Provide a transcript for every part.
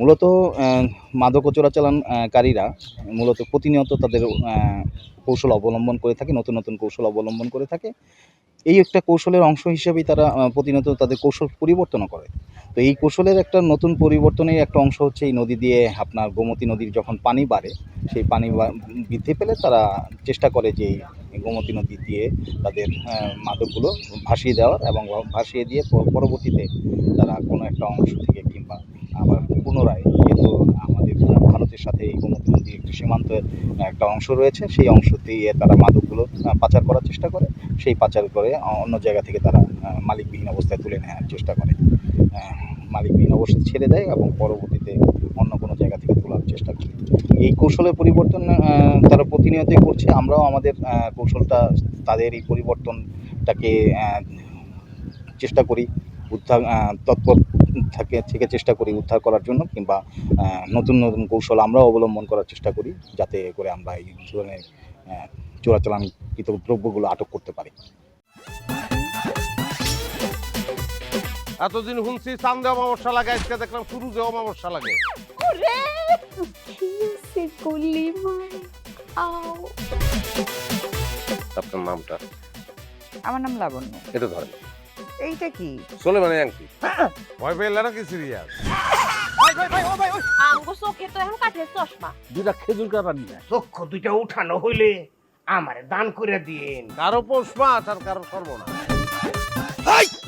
মূলত মাদক চোরাচালানকারীরা মূলত প্রতিনিয়ত তাদের কৌশল অবলম্বন করে থাকে, নতুন নতুন কৌশল অবলম্বন করে থাকে। এই একটা কৌশলের অংশ হিসেবেই তারা প্রতিনিয়ত তাদের কৌশল পরিবর্তনও করে। তো এই কৌশলের একটা নতুন পরিবর্তনের একটা অংশ হচ্ছে এই নদী দিয়ে আপনার গোমতী নদীর যখন পানি বাড়ে, সেই পানি বৃদ্ধি পেলে তারা চেষ্টা করে যে এই গোমতী নদী দিয়ে তাদের মাদকগুলো ভাসিয়ে দেওয়ার এবং ভাসিয়ে দিয়ে পরবর্তীতে তারা কোনো একটা অংশ থেকে কিংবা আবার পুনরায়, যেহেতু আমাদের ভারতের সাথে এই গোমতী একটি সীমান্তের একটা অংশ রয়েছে, সেই অংশ দিয়ে তারা মাদকগুলো পাচার করার চেষ্টা করে, সেই পাচার করে অন্য জায়গা থেকে তারা মালিকবিহীন অবস্থায় তুলে নেওয়ার চেষ্টা করে। মালিকবিহীন অবস্থায় ছেড়ে দেয় এবং পরবর্তীতে অন্য কোনো জায়গা থেকে তোলার চেষ্টা করে। এই কৌশলের পরিবর্তন তারা প্রতিনিয়তই করছে, আমরাও আমাদের কৌশলটা, তাদের এই পরিবর্তনটাকে চেষ্টা করি, উদ্ধার তৎপর থাকে থেকে চেষ্টা করি উদ্ধার করার জন্য কিংবা নতুন নতুন কৌশল আমরাও অবলম্বন করার চেষ্টা করি যাতে করে আমরা এই ধরনের চোরাচালানকৃত দ্রব্যগুলো আটক করতে পারি। এতদিন শুনছি চান্দে অমাবস্যা লাগে আজকে দেখলাম শুরুতে অমাবস্যা লাগে। আপনার নামটা? আমার নাম লাবণ্য। এটা ধরেন। এইটা কি? চলে মানে আংটি ভয় পেলে নাকি সিরিয়াস? চোখে তো এখন কাঠের চশমা। দুটা খেজুর কাটা নিয়ে আয়। চক্ষু দুইটা উঠানো হইলে আমারে দান করে দিন কারও পৌষ মাস আর কারও সর্বনাশ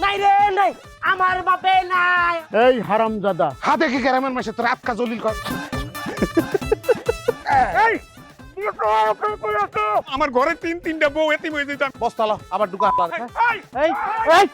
নাই। রে নাই। আমার বাপে নাই। এই হারাম দাদা হা দেখি গ্রামের মাসে তোর আটকা জলিল কর। এই আমার ঘরে তিন তিনটা বউ এতিম হয়ে যেতাম বস্তালা আবার ঢুকা। এই এই।